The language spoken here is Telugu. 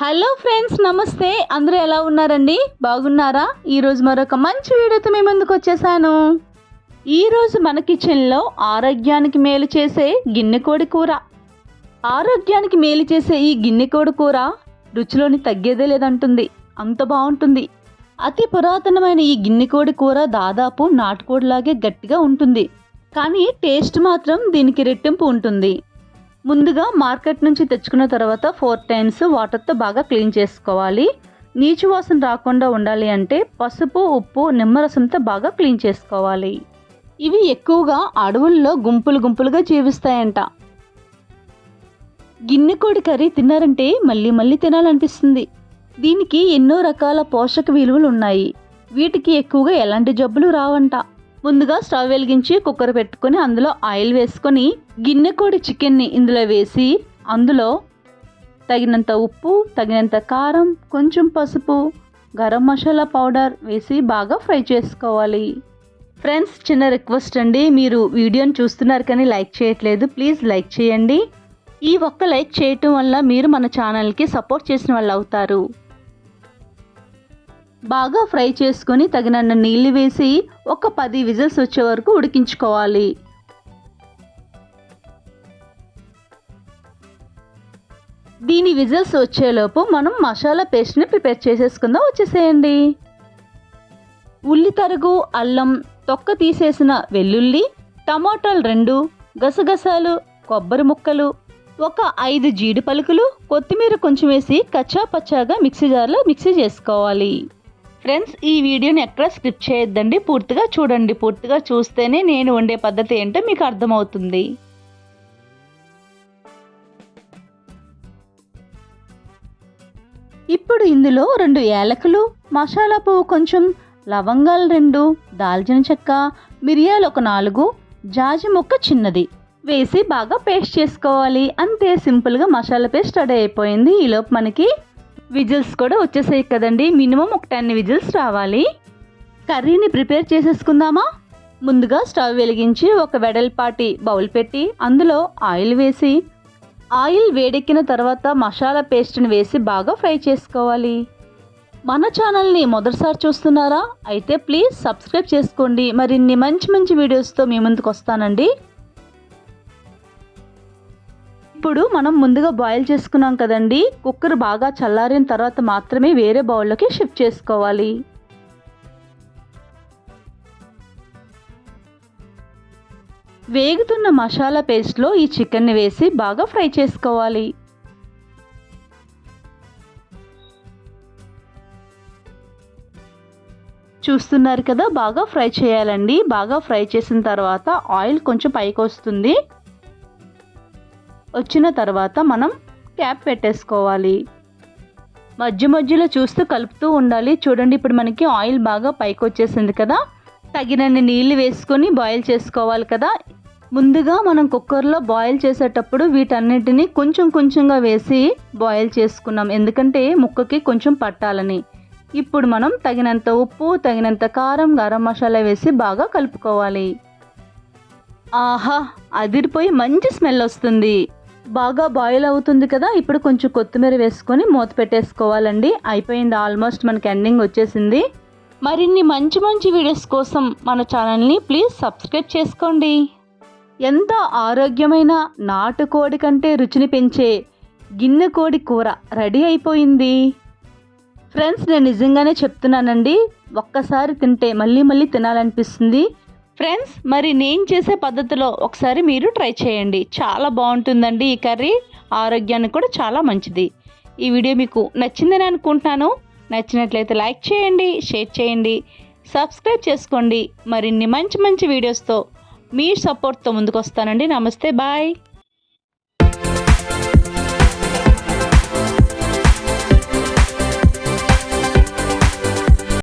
హలో ఫ్రెండ్స్ నమస్తే. అందరూ ఎలా ఉన్నారండి? బాగున్నారా? ఈరోజు మరొక మంచి వీడియోతో మీ ముందుకు వచ్చేసాను. ఈరోజు మన కిచెన్లో ఆరోగ్యానికి మేలు చేసే గిన్నెకోడి కూర. ఆరోగ్యానికి మేలు చేసే ఈ గిన్నెకోడి కూర రుచిలోని తగ్గేదే లేదంటుంది. అంత బాగుంటుంది. అతి పురాతనమైన ఈ గిన్నెకోడి కూర దాదాపు నాటుకోడిలాగే గట్టిగా ఉంటుంది. కానీ టేస్ట్ మాత్రం దీనికి రెట్టింపు ఉంటుంది. ముందుగా మార్కెట్ నుంచి తెచ్చుకున్న తర్వాత ఫోర్ టైమ్స్ వాటర్తో బాగా క్లీన్ చేసుకోవాలి. నీచు వాసన రాకుండా ఉండాలి అంటే పసుపు ఉప్పు నిమ్మరసంతో బాగా క్లీన్ చేసుకోవాలి. ఇవి ఎక్కువగా అడవుల్లో గుంపులు గుంపులుగా జీవిస్తాయంట. గిన్నె కోడి కర్రీ తిన్నారంటే మళ్ళీ మళ్ళీ తినాలనిపిస్తుంది. దీనికి ఎన్నో రకాల పోషక విలువలు ఉన్నాయి. వీటికి ఎక్కువగా ఎలాంటి జబ్బులు రావంట. ముందుగా స్టవ్ వెలిగించి కుక్కర్ పెట్టుకొని అందులో ఆయిల్ వేసుకొని గిన్నె కోడి చికెన్ని ఇందులో వేసి అందులో తగినంత ఉప్పు తగినంత కారం కొంచెం పసుపు గరం మసాలా పౌడర్ వేసి బాగా ఫ్రై చేసుకోవాలి. ఫ్రెండ్స్ చిన్న రిక్వెస్ట్ అండి. మీరు వీడియోని చూస్తున్నారు కానీ లైక్ చేయట్లేదు. ప్లీజ్ లైక్ చేయండి. ఈ ఒక్క లైక్ చేయటం వల్ల మీరు మన ఛానల్కి సపోర్ట్ చేసిన వాళ్ళు అవుతారు. బాగా ఫ్రై చేసుకొని తగినన్న నీళ్ళు వేసి ఒక పది విజిల్స్ వచ్చే వరకు ఉడికించుకోవాలి. దీని విజిల్స్ వచ్చేలోపు మనం మసాలా పేస్ట్ని ప్రిపేర్ చేసేసుకుందాం. వచ్చేసేయండి. ఉల్లి తరుగు అల్లం తొక్క తీసేసిన వెల్లుల్లి టమాటాలు రెండు గసగసాలు కొబ్బరి ముక్కలు ఒక ఐదు జీడి పలుకులు కొత్తిమీర కొంచెం వేసి కచ్చా పచ్చాగా మిక్సీ జార్లో మిక్సీ చేసుకోవాలి. ఫ్రెండ్స్ ఈ వీడియోని ఎక్కడ స్క్రిప్ట్ చేయొద్దండి. పూర్తిగా చూడండి. పూర్తిగా చూస్తేనే నేను వండే పద్ధతి ఏంటో మీకు అర్థమవుతుంది. ఇప్పుడు ఇందులో రెండు యాలకులు మసాలా పువ్వు కొంచెం లవంగాలు రెండు దాల్చిన చెక్క మిరియాలు ఒక నాలుగు జాజి మొక్క చిన్నది. వేసి బాగా పేస్ట్ చేసుకోవాలి. అంతే సింపుల్గా మసాలా పేస్ట్ రెడీ అయిపోయింది. ఈలోపు మనకి విజిల్స్ కూడా వచ్చేసాయి కదండి. మినిమం ఒక టెన్ విజిల్స్ రావాలి. కర్రీని ప్రిపేర్ చేసేసుకుందామా? ముందుగా స్టవ్ వెలిగించి ఒక వెడల్పాటి బౌల్ పెట్టి అందులో ఆయిల్ వేసి ఆయిల్ వేడెక్కిన తర్వాత మసాలా పేస్ట్ని వేసి బాగా ఫ్రై చేసుకోవాలి. మన ఛానల్ని మొదటిసారి చూస్తున్నారా? అయితే ప్లీజ్ సబ్స్క్రైబ్ చేసుకోండి. మరిన్ని మంచి మంచి వీడియోస్తో మీ ముందుకు వస్తానండి. ఇప్పుడు మనం ముందుగా బాయిల్ చేసుకున్నాం కదండి. కుక్కర్ బాగా చల్లారిన తర్వాత మాత్రమే వేరే బౌల్లోకి షిఫ్ట్ చేసుకోవాలి. వేగుతున్న మసాలా పేస్ట్లో ఈ చికెన్ని వేసి బాగా ఫ్రై చేసుకోవాలి. చూస్తున్నారు కదా బాగా ఫ్రై చేయాలండి. బాగా ఫ్రై చేసిన తర్వాత ఆయిల్ కొంచెం పైకి వస్తుంది. వచ్చిన తర్వాత మనం క్యాప్ పెట్టేసుకోవాలి. మధ్య మధ్యలో చూస్తూ కలుపుతూ ఉండాలి. చూడండి ఇప్పుడు మనకి ఆయిల్ బాగా పైకి వచ్చేసింది కదా. తగినన్ని నీళ్ళు వేసుకొని బాయిల్ చేసుకోవాలి కదా. ముందుగా మనం కుక్కర్లో బాయిల్ చేసేటప్పుడు వీటన్నిటిని కొంచెం కొంచెంగా వేసి బాయిల్ చేసుకున్నాం. ఎందుకంటే ముక్కకి కొంచెం పట్టాలని. ఇప్పుడు మనం తగినంత ఉప్పు తగినంత కారం గరం మసాలా వేసి బాగా కలుపుకోవాలి. ఆహా అదిరిపోయి మంచి స్మెల్ వస్తుంది. బాగా బాయిల్ అవుతుంది కదా ఇప్పుడు కొంచెం కొత్తిమీర వేసుకొని మూత పెట్టేసుకోవాలండి. అయిపోయింది ఆల్మోస్ట్ మనకి ఎండింగ్ వచ్చేసింది. మరిన్ని మంచి మంచి వీడియోస్ కోసం మన ఛానల్ని ప్లీజ్ సబ్స్క్రైబ్ చేసుకోండి. ఎంత ఆరోగ్యమైన నాటుకోడి కంటే రుచిని పెంచే గిన్నె కోడి కూర రెడీ అయిపోయింది. ఫ్రెండ్స్ నేను నిజంగానే చెప్తున్నానండి ఒక్కసారి తింటే మళ్ళీ మళ్ళీ తినాలనిపిస్తుంది. ఫ్రెండ్స్ మరి నేను చేసే పద్ధతిలో ఒకసారి మీరు ట్రై చేయండి. చాలా బాగుంటుందండి ఈ కర్రీ. ఆరోగ్యానికి కూడా చాలా మంచిది. ఈ వీడియో మీకు నచ్చిందని అనుకుంటున్నాను. నచ్చినట్లయితే లైక్ చేయండి షేర్ చేయండి సబ్స్క్రైబ్ చేసుకోండి. మరిన్ని మంచి మంచి వీడియోస్తో మీ సపోర్ట్తో ముందుకు వస్తానండి నమస్తే బాయ్.